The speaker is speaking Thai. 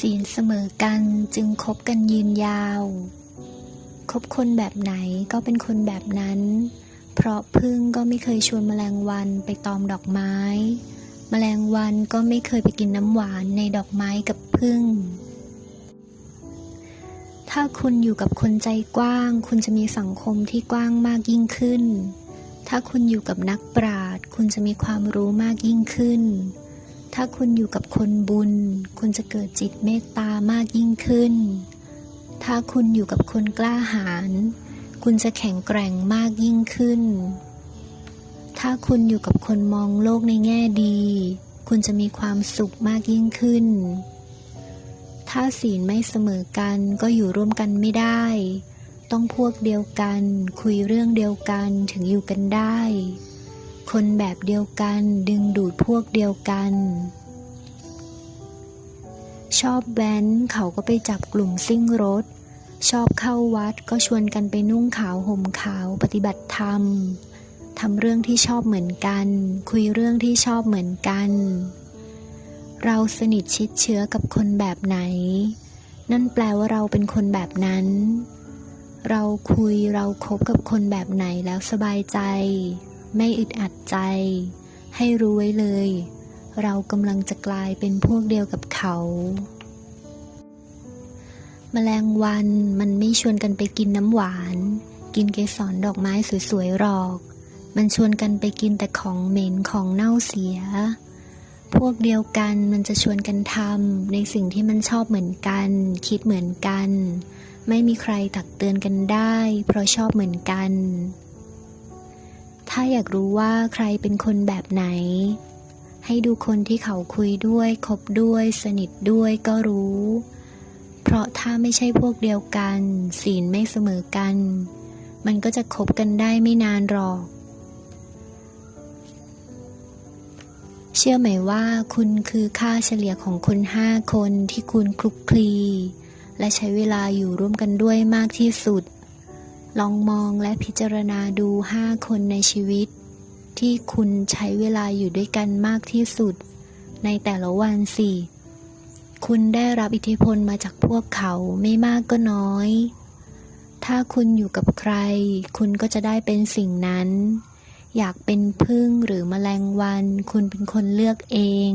ศีลเสมอกันจึงคบกันยืนยาว คบคนแบบไหนก็เป็นคนแบบนั้น เพราะพึ่งก็ไม่เคยชวนแมลงวันไปตอมดอกไม้ แมลงวันก็ไม่เคยไปกินน้ำหวานในดอกไม้กับพึ่ง ถ้าคุณอยู่กับคนใจกว้าง คุณจะมีสังคมที่กว้างมากยิ่งขึ้น ถ้าคุณอยู่กับนักปราชญ์คุณจะมีความรู้มากยิ่งขึ้น ถ้าคุณอยู่กับคนบุญ คุณจะเกิดจิตเมตตามากยิ่งขึ้น ถ้าคุณอยู่กับคนกล้าหาญ คุณจะแข็งแกร่งมากยิ่งขึ้น ถ้าคุณอยู่กับคนมองโลกในแง่ดี คุณจะมีความสุขมากยิ่งขึ้น ถ้าศีลไม่เสมอกันก็อยู่ร่วมกันไม่ได้ ต้องพวกเดียวกัน คุยเรื่องเดียวกันถึงอยู่กันได้ คนแบบเดียวกัน ดึงดูดพวกเดียวกัน ชอบแว้นเขาก็ไปจับกลุ่มซิ่งรถ ชอบเข้าวัดก็ชวนกันไปนุ่งขาวห่มขาวปฏิบัติธรรมทำเรื่องที่ชอบเหมือนกัน คุยเรื่องที่ชอบเหมือนกัน เราสนิทชิดเชื้อกับคนแบบไหน นั่นแปลว่าเราเป็นคนแบบนั้น เราคุยเราคบกับคนแบบไหนแล้วสบายใจ ไม่อึดอัดใจ ให้รู้ไว้เลย เรากำลังจะกลายเป็นพวกเดียวกับเขา แมลงวันมันไม่ชวนกันไปกินน้ำหวาน กินเกสรดอกไม้สวยๆหรอก มันชวนกันไปกินแต่ของเหม็นของเน่าเสีย พวกเดียวกันมันจะชวนกันทำในสิ่งที่มันชอบเหมือนกัน คิดเหมือนกัน ไม่มีใครตักเตือนกันได้ เพราะชอบเหมือนกัน ถ้าอยากรู้ว่าใครเป็นคนแบบไหน ให้ดูคนที่เขาคุยด้วย คบด้วย สนิทด้วยก็รู้ เพราะถ้าไม่ใช่พวกเดียวกัน ศีลไม่เสมอกัน มันก็จะคบกันได้ไม่นานหรอก เชื่อไหมว่าคุณคือค่าเฉลี่ยของคนห้าคนที่คุณคลุกคลี และใช้เวลาอยู่ร่วมกันด้วยมากที่สุด ลองมองและพิจารณาดูห้าคนในชีวิต ที่คุณใช้เวลาอยู่ด้วยกันมากที่สุด ในแต่ละวันสิคุณได้รับอิทธิพลมาจากพวกเขาไม่มากก็น้อย ถ้าคุณอยู่กับใคร คุณก็จะได้เป็นสิ่งนั้น อยากเป็นพึ่งหรือแมลงวัน คุณเป็นคนเลือกเอง